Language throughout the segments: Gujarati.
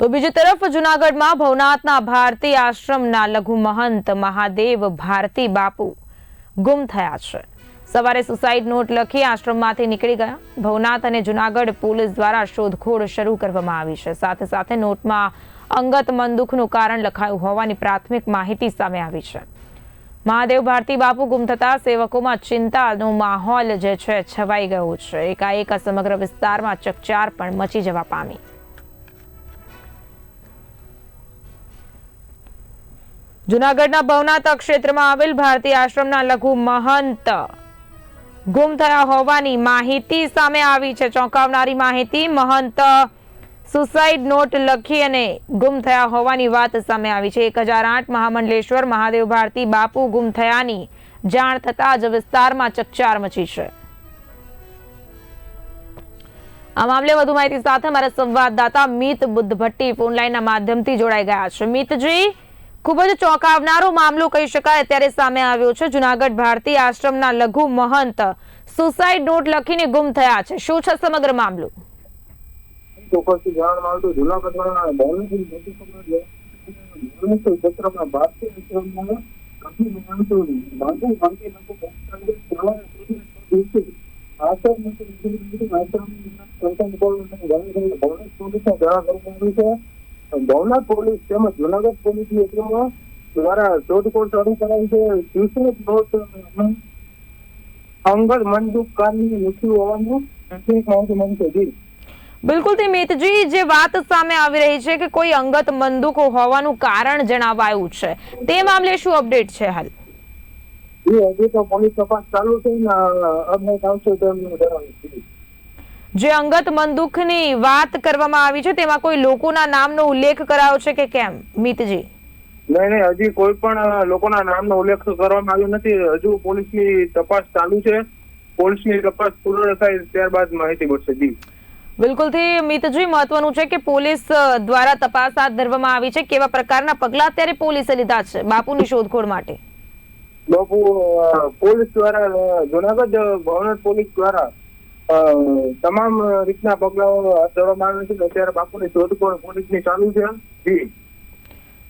તો બીજી તરફ જુનાગઢમાં ભવનાથના ભારતી આશ્રમના લઘુ મહંત મહાદેવ ભારતી બાપુ ગુમ થયા છે. સવારે સુસાઇડ નોટ લખી આશ્રમમાંથી નીકળી ગયા. ભવનાથ અને જુનાગઢ પોલીસ દ્વારા શોધખોળ શરૂ કરવામાં આવી છે. સાથે સાથે નોટમાં અંગત મનદુખનું કારણ લખાયું હોવાની પ્રાથમિક માહિતી સામે આવી છે. મહાદેવ ભારતી બાપુ ગુમ થતા સેવકોમાં ચિંતાનો માહોલ જે છે, છવાઈ ગયો છે. એકાએક સમગ્ર વિસ્તારમાં ચકચાર પણ મચી જવા પામી. જુનાગઢના ભવનાથ ક્ષેત્રમાં આવેલ ભારતીય આશ્રમના લઘુ મહંત ગુમ થયા હોવાની માહિતી સામે આવી છે. ચોંકાવનારી માહિતી, મહંત સુસાઇડ નોટ લખી અને ગુમ થયા હોવાની વાત સામે આવી છે. એક હજાર આઠ મહામંડલેશ્વર મહાદેવ ભારતી બાપુ ગુમ થયાની જાણ થતાં જ વિસ્તારમાં ચકચાર મચી છે. આ મામલે વધુ માહિતી સાથે અમારા સંવાદદાતા મિત બુદ્ધ ભટ્ટી ફોનલાઈનના માધ્યમથી જોડાઈ ગયા છે. મિતજી? ખૂબ જ ચોંકાવનારો મામલો કહી શકાય અત્યારે સામે આવ્યો છે. જુનાગઢ ભારતીય આશ્રમના લઘુ મહંત સુસાઇડ નોટ લખીને ગુમ થયા છે. શું છે સમગ્ર મામલો? ચોક્કસથી જાણવામાં આવતું ઓગણીસો સત્રમાં ભારતીય વિશ્વમાં કભી મનાવતું બાંધુ બાંધી લોકો આશ્રમ આશ્રમ સંતાન કોલ ભવનાથ પોલીસને જાણ કરવામાં આવી છે. ભવનાથ પોલીસ તેમજ જુનાગઢ પોલીસની એકમમાં દ્વારા શોધખોળ શરૂ કરાઈ છે. નોટ અંગત મંદુક કારની મુખ્ય હોવાનું માહિતી મળી છે. જી. બિલકુલ તે મિતજી જે વાત સામે આવી રહી છે કે કોઈ અંગત બંદૂક હોવાનું કારણ જણાવાયું છે. તે મામલે શું અપડેટ છે હાલ? હજી તો પોલીસ તપાસ ચાલુ છે ને અમને આવશે જણાવીશ જે અંગત મનદુખની વાત કરવામાં આવી છે તેમાં કોઈ લોકોના નામનો ઉલ્લેખ કરાયો છે કે કેમ? મિતજી. નહીં નહીં હજી કોઈ પણ લોકોના નામનો ઉલ્લેખ કરવામાં આવ્યો નથી. હજુ પોલીસની તપાસ ચાલુ છે. પોલીસની તપાસ પૂર્ણ થાય ત્યારબાદ માહિતી મળશે. જી. બિલકુલથી મિતજી મહત્વનું છે કે પોલીસ દ્વારા તપાસ હાથ ધરવામાં આવી છે. કેવા પ્રકારના પગલા અત્યારે પોલીસે લીધા છે? બાપુની શોધખોળ માટે. બાપુ પોલીસ દ્વારા જુનાગઢ ભવનાથ પોલીસ દ્વારા તમામ રીતના પગલાઓ ધરવામાં આવે છે. અત્યારે બાપુની શોધખોળ પોલીસની ચાલુ છે.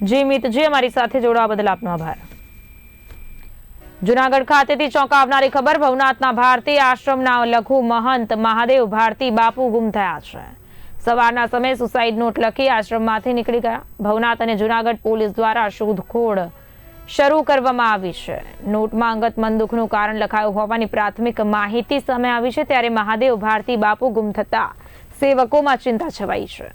જી. મિતજી અમારી સાથે જોડાવા બદલ આપનો આભાર. જુનાગઢ ખાતેથી ચોંકાવનારી ખબર, ભવનાથના ભારતીય આશ્રમના લઘુ મહંત મહાદેવ ભારતી બાપુ ગુમ થયા છે. સવારના સમયે સુસાઇડ નોટ લખી આશ્રમમાંથી નીકળી ગયા. ભવનાથ અને જુનાગઢ પોલીસ દ્વારા શોધખોળ શરૂ કરવામાં આવી છે. નોટમાં અંગત મનદુખનું કારણ લખાયું હોવાની પ્રાથમિક માહિતી સામે આવી છે, ત્યારે મહાદેવ, ભારતી બાપુ ગુમ થતા સેવકોમાં ચિંતા છવાઈ છે.